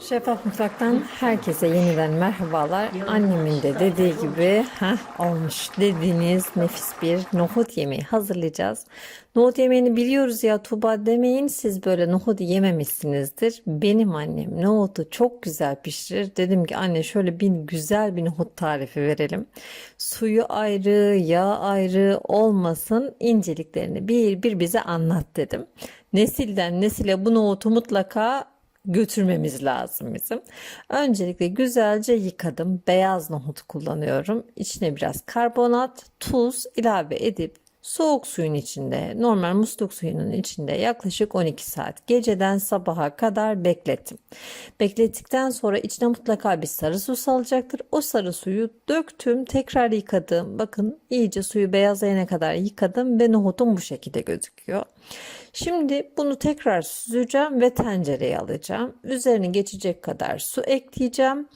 Şeffaf Mutfak'tan herkese yeniden merhabalar. Annemin de dediği gibi heh, olmuş dediğiniz nefis bir nohut yemeği hazırlayacağız. Nohut yemeğini biliyoruz ya Tuğba demeyin siz böyle nohut yememişsinizdir. Benim annem nohutu çok güzel pişirir. Dedim ki anne şöyle bir güzel bir nohut tarifi verelim. Suyu ayrı, yağ ayrı olmasın inceliklerini bir bir bize anlat dedim. Nesilden nesile bu nohutu mutlaka götürmemiz lazım bizim. Öncelikle güzelce yıkadım. Beyaz nohut kullanıyorum. İçine biraz karbonat, tuz ilave edip soğuk suyun içinde, normal musluk suyunun içinde yaklaşık 12 saat geceden sabaha kadar beklettim. Beklettikten sonra içine mutlaka bir sarı su salacaktır. O sarı suyu döktüm, tekrar yıkadım. Bakın iyice suyu beyazlayana kadar yıkadım ve nohutum bu şekilde gözüküyor. Şimdi bunu tekrar süzeceğim ve tencereye alacağım. Üzerine geçecek kadar su ekleyeceğim.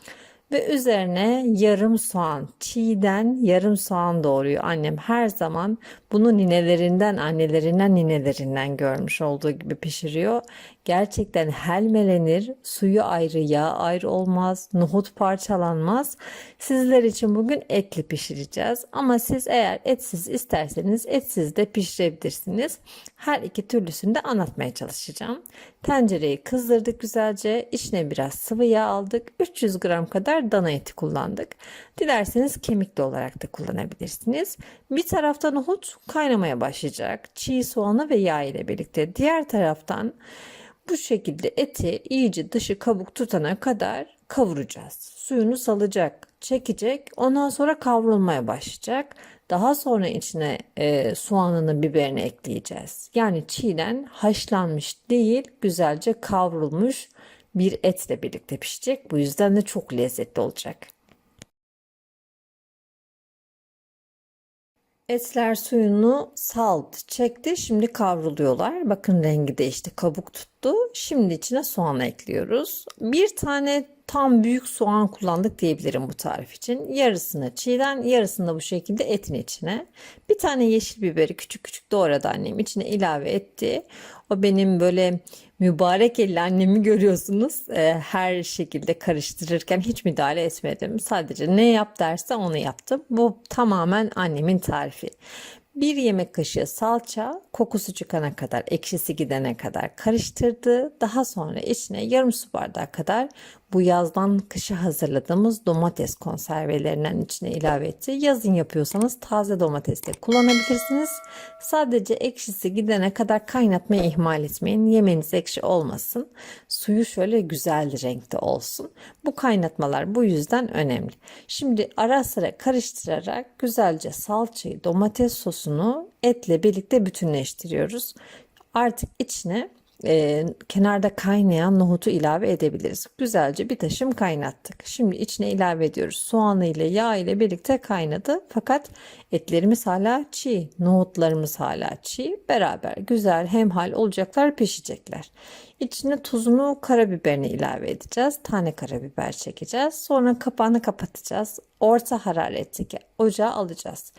Ve üzerine yarım soğan, çiğden yarım soğan doğruyor. Annem her zaman bunu ninelerinden, annelerinden, ninelerinden görmüş olduğu gibi pişiriyor. Gerçekten helmelenir, suyu ayrı, yağ ayrı olmaz, nohut parçalanmaz. Sizler için bugün etli pişireceğiz. Ama siz eğer etsiz isterseniz etsiz de pişirebilirsiniz. Her iki türlüsünü de anlatmaya çalışacağım. Tencereyi kızdırdık güzelce. İçine biraz sıvı yağ aldık. 300 gram kadar dana eti kullandık. Dilerseniz kemikli olarak da kullanabilirsiniz. Bir tarafta nohut kaynamaya başlayacak. Çiğ soğanı ve yağ ile birlikte. Diğer taraftan bu şekilde eti iyice dışı kabuk tutana kadar kavuracağız. Suyunu salacak, çekecek. Ondan sonra kavrulmaya başlayacak. Daha sonra içine e, soğanını, biberini ekleyeceğiz. Yani çiğden haşlanmış değil, güzelce kavrulmuş bir etle birlikte pişecek. Bu yüzden de çok lezzetli olacak. Etler suyunu saldı, çekti. Şimdi kavruluyorlar. Bakın rengi değişti, kabuk tuttu. Şimdi içine soğan ekliyoruz. Bir tane tam büyük soğan kullandık diyebilirim bu tarif için. Yarısını çiğden, yarısını da bu şekilde etin içine. Bir tane yeşil biberi küçük küçük doğradı annem içine ilave etti. O benim böyle mübarek elli annemi görüyorsunuz. Ee, her şekilde karıştırırken hiç müdahale etmedim. Sadece ne yap derse onu yaptım. Bu tamamen annemin tarifi. Bir yemek kaşığı salça kokusu çıkana kadar, ekşisi gidene kadar karıştırdı. Daha sonra içine yarım su bardağı kadar bu yazdan kışa hazırladığımız domates konservelerinden içine ilave etti. Yazın yapıyorsanız taze domates de kullanabilirsiniz. Sadece ekşisi gidene kadar kaynatmayı ihmal etmeyin. Yemeğiniz ekşi olmasın. Suyu şöyle güzel renkte olsun. Bu kaynatmalar bu yüzden önemli. Şimdi ara sıra karıştırarak güzelce salçayı, domates sosunu etle birlikte bütünleştiriyoruz. Artık içine e, kenarda kaynayan nohutu ilave edebiliriz. Güzelce bir taşım kaynattık. Şimdi içine ilave ediyoruz. Soğanı ile yağ ile birlikte kaynadı. Fakat etlerimiz hala çiğ. Nohutlarımız hala çiğ. Beraber güzel hemhal olacaklar pişecekler. İçine tuzunu karabiberini ilave edeceğiz. Tane karabiber çekeceğiz. Sonra kapağını kapatacağız. Orta hararetteki ocağa alacağız.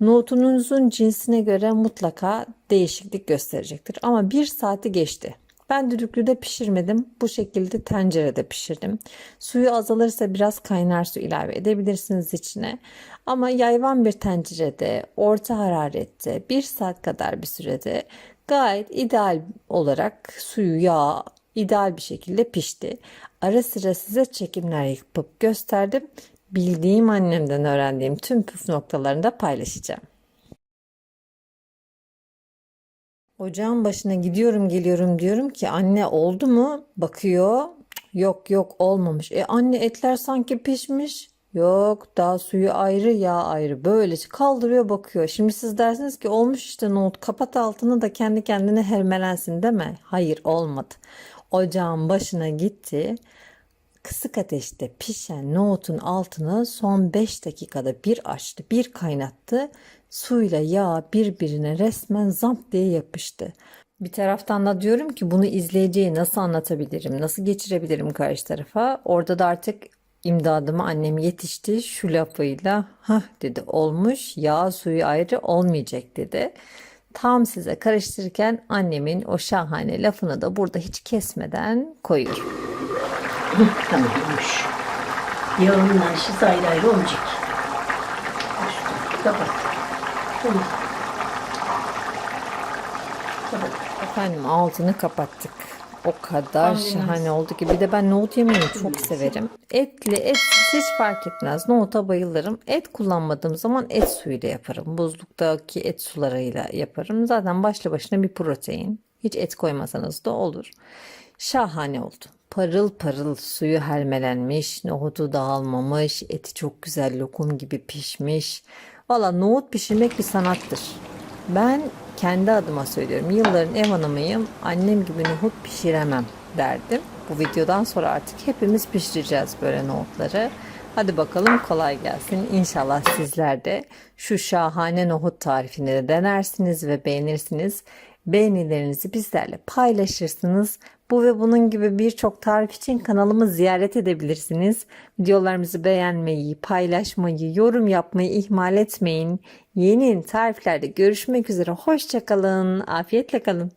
Nohutunuzun cinsine göre mutlaka değişiklik gösterecektir. Ama bir saati geçti. Ben düdüklüde pişirmedim. Bu şekilde tencerede pişirdim. Suyu azalırsa biraz kaynar su ilave edebilirsiniz içine. Ama yayvan bir tencerede, orta hararette, bir saat kadar bir sürede gayet ideal olarak suyu, yağ ideal bir şekilde pişti. Ara sıra size çekimler yapıp gösterdim bildiğim annemden öğrendiğim tüm püf noktalarını da paylaşacağım. Ocağın başına gidiyorum geliyorum diyorum ki anne oldu mu? Bakıyor. Yok yok olmamış. E anne etler sanki pişmiş. Yok daha suyu ayrı yağ ayrı böyle kaldırıyor bakıyor. Şimdi siz dersiniz ki olmuş işte nohut kapat altını da kendi kendine hermelensin deme. Hayır olmadı. Ocağın başına gitti kısık ateşte pişen nohutun altını son 5 dakikada bir açtı, bir kaynattı. Suyla yağ birbirine resmen zamp diye yapıştı. Bir taraftan da diyorum ki bunu izleyiciye nasıl anlatabilirim, nasıl geçirebilirim karşı tarafa. Orada da artık imdadıma annem yetişti şu lafıyla. Hah dedi olmuş yağ suyu ayrı olmayacak dedi. Tam size karıştırırken annemin o şahane lafını da burada hiç kesmeden koyuyorum. Tamam olmuş. Yağından şiş ayrı ayrı olacak. Kapat. Tamam. Kapat. Efendim altını kapattık. O kadar şahane oldu ki. Bir de ben nohut yemeğini çok severim. Etli, etsiz hiç fark etmez. Nohuta bayılırım. Et kullanmadığım zaman et suyuyla yaparım. Buzluktaki et sularıyla yaparım. Zaten başlı başına bir protein. Hiç et koymasanız da olur. Şahane oldu. Parıl parıl suyu helmelenmiş, nohutu dağılmamış, eti çok güzel lokum gibi pişmiş. Valla nohut pişirmek bir sanattır. Ben kendi adıma söylüyorum. Yılların ev hanımıyım. Annem gibi nohut pişiremem derdim. Bu videodan sonra artık hepimiz pişireceğiz böyle nohutları. Hadi bakalım kolay gelsin. İnşallah sizler de şu şahane nohut tarifini de denersiniz ve beğenirsiniz. Beğenilerinizi bizlerle paylaşırsınız. Bu ve bunun gibi birçok tarif için kanalımı ziyaret edebilirsiniz. Videolarımızı beğenmeyi, paylaşmayı, yorum yapmayı ihmal etmeyin. Yeni tariflerde görüşmek üzere. Hoşçakalın. Afiyetle kalın.